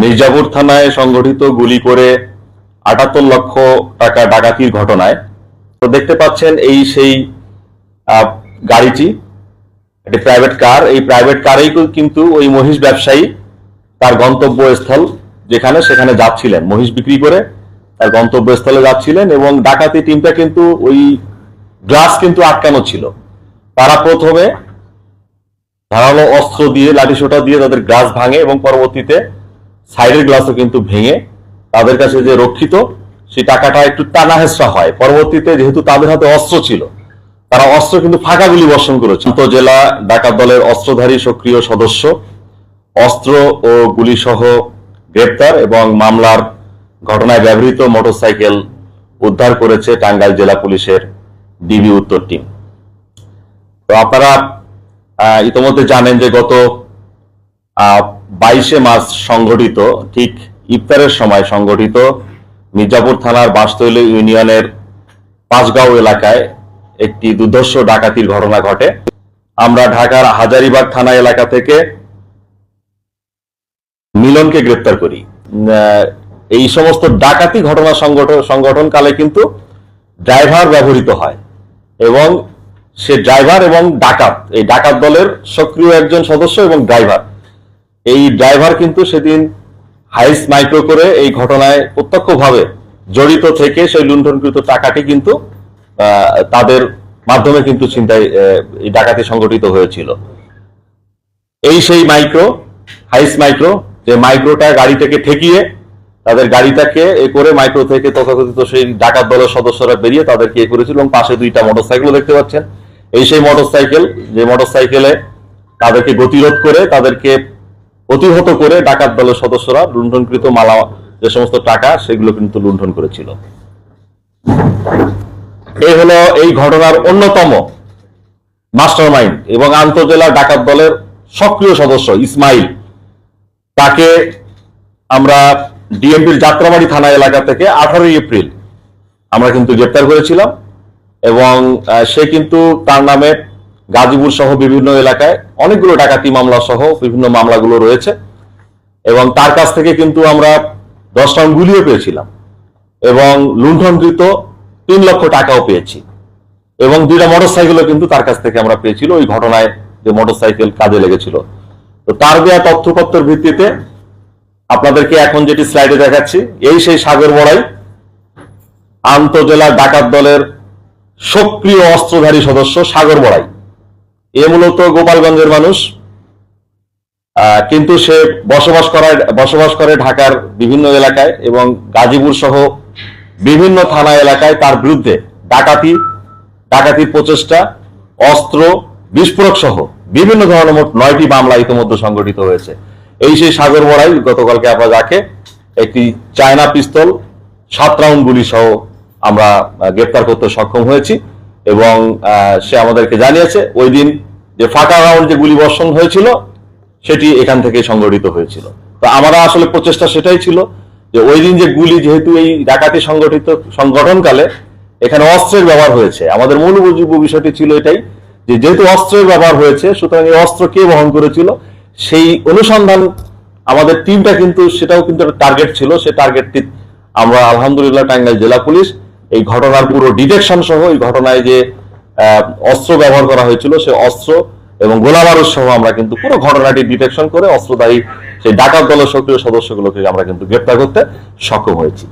মির্জাপুর থানায় সংগঠিত গুলি করে আটাত্তর লক্ষ টাকা ডাকাতির ঘটনায়। তো দেখতে পাচ্ছেন এই সেই গাড়িটি, একটি প্রাইভেট কার এই প্রাইভেট কারেই কিন্তু ওই মহিষ ব্যবসায়ী তার গন্তব্যস্থল যেখানে সেখানে যাচ্ছিলেন। মহিষ বিক্রি করে তার গন্তব্যস্থলে যাচ্ছিলেন এবং ডাকাতি টিমটা কিন্তু ওই গ্লাস কিন্তু আটকানো ছিল। তারা প্রথমে ধারালো অস্ত্র দিয়ে, লাঠিসোটা দিয়ে তাদের গ্লাস ভাঙে এবং পরবর্তীতে সাইডের গ্লাসও কিন্তু ভেঙে তাদের কাছে যে রক্ষিত, সেই টাকাটা একটু টানা হেসরা হয়। পরবর্তীতে যেহেতু তাদের হাতে অস্ত্র ছিল, তারা অস্ত্র কিন্তু ফাঁকা গুলি বর্ষণ করেছে জেলা ডাকাত দলের অস্ত্রধারী সক্রিয় সদস্য, অস্ত্র ও গুলি সহ গ্রেপ্তার এবং মামলার ঘটনায় ব্যবহৃত মোটরসাইকেল উদ্ধার করেছে টাঙ্গাইল জেলা পুলিশের ডিবি উত্তর টিম। তো আপনারা ইতোমধ্যে জানেন যে গত বাইশে মার্চ সংগঠিত ঠিক ইফতারের সময় সংগঠিত মির্জাপুর থানার বাসতৈল ইউনিয়নের পাঁচগাঁও এলাকায় একটি দুর্ধর্ষ ডাকাতির ঘটনা ঘটে। আমরা ঢাকার হাজারিবাগ থানা এলাকা থেকে মিলনকে গ্রেপ্তার করি। এই সমস্ত ডাকাতি ঘটনা সংগঠন সংগঠনকালে কিন্তু ড্রাইভার ব্যবহৃত হয় এবং সে ড্রাইভার এবং ডাকাত, এই ডাকাত দলের সক্রিয় একজন সদস্য এবং ড্রাইভার। এই ড্রাইভার কিন্তু সেদিন হাইস মাইক্রো করে এই ঘটনায় প্রত্যক্ষভাবে জড়িত থেকে সেই লুণ্ঠনকৃত টাকাটি কিন্তু তাদের মাধ্যমে কিন্তু চিন্তায় ডাকাতি সংগঠিত হয়েছিল। এই সেই মাইক্রো, হাইস মাইক্রো, যে মাইক্রোটা গাড়ি থেকে ঠেকিয়ে তাদের গাড়িটাকে এ করে মাইক্রো থেকে তথাকথিত সেই ডাকাত দলের সদস্যরা বেরিয়ে তাদেরকে এ করেছিল এবং পাশে দুইটা মোটরসাইকেল দেখতে পাচ্ছেন। এই সেই মোটরসাইকেল, যে মোটরসাইকেলে তাদেরকে গতিরোধ করে তাদেরকে প্রতিহত করে ডাকাত দলের সদস্যরা লুণ্ঠনকৃত মালা যে সমস্ত টাকা, সেগুলো কিন্তু লুণ্ঠন করেছিল। এই হলো এই ঘটনার অন্যতম মাস্টার মাইন্ড এবং আন্তজেলা ডাকাত দলের সক্রিয় সদস্য ইসমাইল। তাকে আমরা ডিএমপির যাত্রাবাড়ি থানা এলাকা থেকে আঠারোই এপ্রিল আমরা কিন্তু গ্রেপ্তার করেছিলাম এবং সে কিন্তু তার নামে গাজীপুর সহ বিভিন্ন এলাকায় অনেকগুলো ডাকাতি মামলা সহ বিভিন্ন মামলাগুলো রয়েছে। এবং তার কাছ থেকে কিন্তু আমরা দশ রাউন্ড গুলিও পেয়েছিলাম। এবং লুণ্ঠনকৃত তিন লক্ষ টাকাও পেয়েছি। এবং দুইটা মোটরসাইকেলও কিন্তু তার কাছ থেকে আমরা পেয়েছিল। ওই ঘটনায় যে মোটরসাইকেল কাজে লেগেছিল। তো তার দেওয়া তথ্যপত্রের ভিত্তিতে আপনাদেরকে এখন যেটি স্লাইডে দেখাচ্ছি, এই সেই সাগর বড়াই আন্তজেলা ডাকাত দলের সক্রিয় অস্ত্রধারী সদস্য সাগর বড়াই। এ মূলত গোপালগঞ্জের মানুষ। কিন্তু সে বসবাস করায়, বসবাস করে ঢাকার বিভিন্ন এলাকায় এবং গাজীপুর সহ বিভিন্ন থানা এলাকায় তার বিরুদ্ধে ডাকাতি, ডাকাতির প্রচেষ্টা, অস্ত্র, বিস্ফোরক সহ বিভিন্ন ধরনের মোট নয়টি মামলা ইতিমধ্যে সংগঠিত হয়েছে। এই সেই সাগর বড়াই গতকালকে আমরা যাকে একটি চায়না পিস্তল, সাত রাউন্ড গুলি সহ আমরা গ্রেপ্তার করতে সক্ষম হয়েছি। এবং সে আমাদেরকে জানিয়েছে ওই দিন যে ফাঁকা রাউন্ড যে গুলি বর্ষণ হয়েছিল, সেটি এখান থেকে সংগঠিত হয়েছিল। তো আমরা আসলে প্রচেষ্টা সেটাই ছিল যে ওই দিন যে গুলি যেহেতু এই ডাকাতি সংগঠিত সংগঠনকালে এখানে অস্ত্রের ব্যবহার হয়েছে। আমাদের মূল বিষয়টি ছিল এটাই যে যেহেতু অস্ত্রের ব্যবহার হয়েছে, সুতরাং এই অস্ত্র কে বহন করেছিল, সেই অনুসন্ধান আমাদের টিমটা কিন্তু, সেটাও কিন্তু একটা টার্গেট ছিল। সেই টার্গেটটি আমরা আলহামদুলিল্লাহ টাঙ্গাইল জেলা পুলিশ এই ঘটনার পুরো ডিটেকশন সহ এই ঘটনায় যে অস্ত্র ব্যবহার করা হয়েছিল, সে অস্ত্র এবং গোলাবারুদ সহ আমরা কিন্তু পুরো ঘটনাটি ডিটেকশন করে অস্ত্রদায়ী সেই ডাকাত দলের সক্রিয় সদস্যগুলোকে আমরা কিন্তু গ্রেপ্তার করতে সক্ষম হয়েছি।